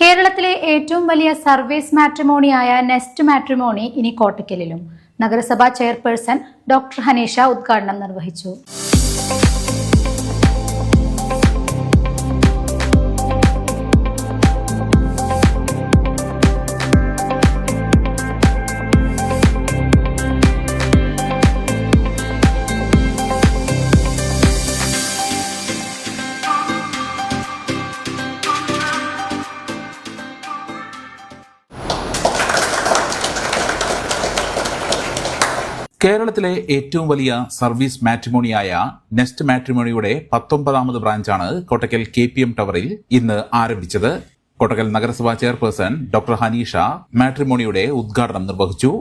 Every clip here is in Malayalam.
കേരളത്തിലെ ഏറ്റവും വലിയ സർവീസ് മാട്രിമോണിയായ നെസ്റ്റ് മാട്രിമോണി ഇനി കോട്ടയ്ക്കലിലും. നഗരസഭാ ചെയർപേഴ്സൺ ഡോക്ടർ ഹനീഷ ഉദ്ഘാടനം നിർവഹിച്ചു. കേരളത്തിലെ ഏറ്റവും വലിയ സർവീസ് മാട്രിമോണിയായ നെസ്റ്റ് മാട്രിമോണിയുടെ പത്തൊമ്പതാമത് ബ്രാഞ്ചാണ് കോട്ടക്കൽ കെ പി എം ടവറിൽ ഇന്ന് ആരംഭിച്ചത്. കോട്ടക്കൽ നഗരസഭാ ചെയർപേഴ്സൺ ഡോക്ടർ ഹനീഷ മാട്രിമോണിയുടെ ഉദ്ഘാടനം നിർവഹിച്ചു.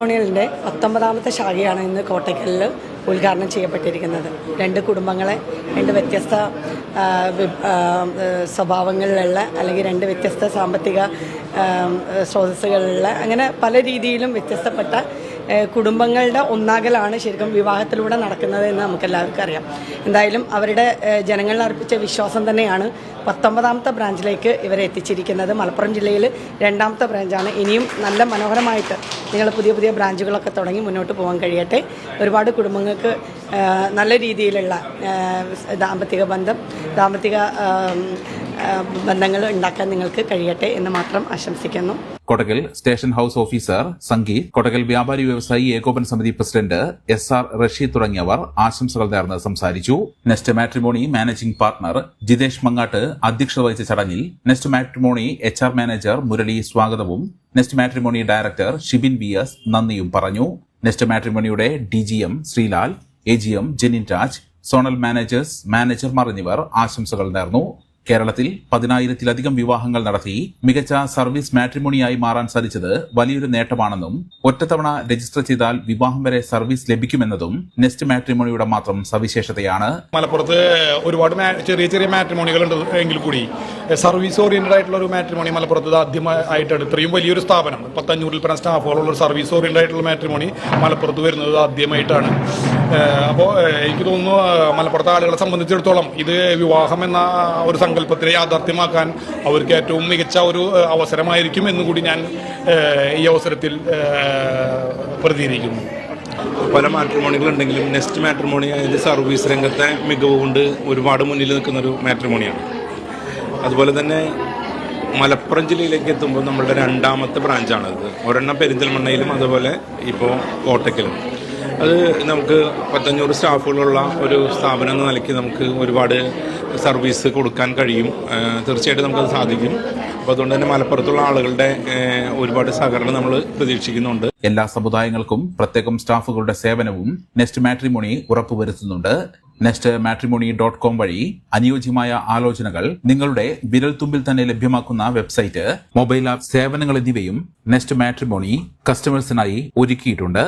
മാട്രിമോണിയലിന്റെ പത്തൊമ്പതാമത്തെ ശാഖയാണ് ഇന്ന് കോട്ടയ്ക്കലിൽ ഉദ്ഘാടനം ചെയ്യപ്പെട്ടിരിക്കുന്നത്. രണ്ട് കുടുംബങ്ങളെ രണ്ട് വ്യത്യസ്ത സ്വഭാവങ്ങളിലുള്ള അല്ലെങ്കിൽ രണ്ട് വ്യത്യസ്ത സാമ്പത്തിക സ്രോതസ്സുകളിലുള്ള അങ്ങനെ പല രീതിയിലും വ്യത്യസ്തപ്പെട്ട കുടുംബങ്ങളുടെ ഒന്നാകലാണ് ശരിക്കും വിവാഹത്തിലൂടെ നടക്കുന്നത് എന്ന് നമുക്കെല്ലാവർക്കും അറിയാം. എന്തായാലും അവരുടെ ജനങ്ങളിൽ അർപ്പിച്ച വിശ്വാസം തന്നെയാണ് പത്തൊമ്പതാമത്തെ ബ്രാഞ്ചിലേക്ക് ഇവരെ എത്തിച്ചിരിക്കുന്നത്. മലപ്പുറം ജില്ലയിൽ രണ്ടാമത്തെ ബ്രാഞ്ചാണ്. ഇനിയും നല്ല മനോഹരമായിട്ട് നിങ്ങൾ പുതിയ പുതിയ ബ്രാഞ്ചുകളൊക്കെ തുടങ്ങി മുന്നോട്ട് പോകാൻ കഴിയട്ടെ. ഒരുപാട് കുടുംബങ്ങൾക്ക് നല്ല രീതിയിലുള്ള ദാമ്പത്തിക ബന്ധം ദാമ്പത്തിക ബന്ധങ്ങൾ ഉണ്ടാക്കാൻ നിങ്ങൾക്ക് കഴിയട്ടെ എന്ന് മാത്രം ആശംസിക്കുന്നു. കൊടകിൽ സ്റ്റേഷൻ ഹൌസ് ഓഫീസർ സംഗീത് കൊടകിൽ വ്യാപാരി വ്യവസായി ഏകോപന സമിതി പ്രസിഡന്റ് എസ് ആർ റഷീദ് തുടങ്ങിയവർ ആശംസകൾ നേർന്ന് സംസാരിച്ചു. Nest Matrimony managing partner Jithesh Mangatt അധ്യക്ഷത വഹിച്ച ചടങ്ങിൽ Nest Matrimony H R manager Murali സ്വാഗതവും Nest Matrimony director Shibin B S നന്ദിയും പറഞ്ഞു. Nest മാട്രിമോണിയുടെ D G M Sreelal A G M Jenin Raj zonal managers മാനേജർമാർ എന്നിവർ ആശംസകൾ നേർന്നു. കേരളത്തിൽ പതിനായിരത്തിലധികം വിവാഹങ്ങൾ നടത്തി മികച്ച സർവീസ് മാട്രിമോണിയായി മാറാൻ സാധിച്ചത് വലിയൊരു നേട്ടമാണെന്നും ഒറ്റത്തവണ രജിസ്റ്റർ ചെയ്താൽ വിവാഹം വരെ സർവീസ് ലഭിക്കുമെന്നതും നെസ്റ്റ് മാട്രിമോണിയുടെ മാത്രം സവിശേഷതയാണ്. മലപ്പുറത്ത് ഒരുപാട് ചെറിയ ചെറിയ മാട്രിമോണികൾ ഉണ്ട് എങ്കിൽ കൂടി. സർവീസ് ഓറിയന്റഡ് ആയിട്ടുള്ള ഒരു മാട്രിമോണി മലപ്പുറത്ത് ആദ്യമായിട്ടാണ്. ഇത്രയും വലിയൊരു സ്ഥാപനം പത്തഞ്ഞൂറിൽ പരം സ്റ്റാഫുകളുള്ള ഒരു സർവീസ് ഓറിയന്റഡ് ആയിട്ടുള്ള മാട്രിമോണി മലപ്പുറത്ത് വരുന്നത് ആദ്യമായിട്ടാണ്. അപ്പോൾ എനിക്ക് തോന്നുന്നു മലപ്പുറത്തെ ആളുകളെ സംബന്ധിച്ചിടത്തോളം ഇത് വിവാഹം എന്ന ഒരു സങ്കല്പത്തിനെ യാഥാർത്ഥ്യമാക്കാൻ അവർക്ക് ഏറ്റവും മികച്ച ഒരു അവസരമായിരിക്കും എന്നുകൂടി ഞാൻ ഈ അവസരത്തിൽ പ്രതികരിക്കുന്നു. പല മാട്രിമോണികളുണ്ടെങ്കിലും നെക്സ്റ്റ് മാട്രിമോണി അതായത് സർവീസ് രംഗത്തെ മികവ് കൊണ്ട് ഒരുപാട് മുന്നിൽ നിൽക്കുന്ന ഒരു മാട്രിമോണിയാണ്. അതുപോലെ തന്നെ മലപ്പുറം ജില്ലയിലേക്ക് എത്തുമ്പോൾ നമ്മളുടെ രണ്ടാമത്തെ ബ്രാഞ്ചാണത് ഒരെണ്ണം പെരിന്തൽമണ്ണയിലും അതുപോലെ ഇപ്പോൾ കോട്ടക്കലും. അത് നമുക്ക് പത്തഞ്ഞൂറ് സ്റ്റാഫുകളുള്ള ഒരു സ്ഥാപനം എന്ന നിലയ്ക്ക് നമുക്ക് ഒരുപാട് സർവീസ് കൊടുക്കാൻ കഴിയും. തീർച്ചയായിട്ടും നമുക്കത് സാധിക്കും. അപ്പോൾ അതുകൊണ്ട് തന്നെ മലപ്പുറത്തുള്ള ആളുകളുടെ ഒരുപാട് സഹകരണം നമ്മൾ പ്രതീക്ഷിക്കുന്നുണ്ട്. എല്ലാ സമുദായങ്ങൾക്കും പ്രത്യേകം സ്റ്റാഫുകളുടെ സേവനവും നെസ്റ്റ് മാട്രിമോണി ഉറപ്പുവരുത്തുന്നുണ്ട്. നെസ്റ്റ് മാട്രിമോണി ഡോട്ട് കോം വഴി അനുയോജ്യമായ ആലോചനകൾ നിങ്ങളുടെ വിരൽത്തുമ്പിൽ തന്നെ ലഭ്യമാക്കുന്ന വെബ്സൈറ്റ് മൊബൈൽ ആപ്പ് സേവനങ്ങൾ എന്നിവയും നെസ്റ്റ് മാട്രിമോണി കസ്റ്റമേഴ്സിനായി ഒരുക്കിയിട്ടുണ്ട്.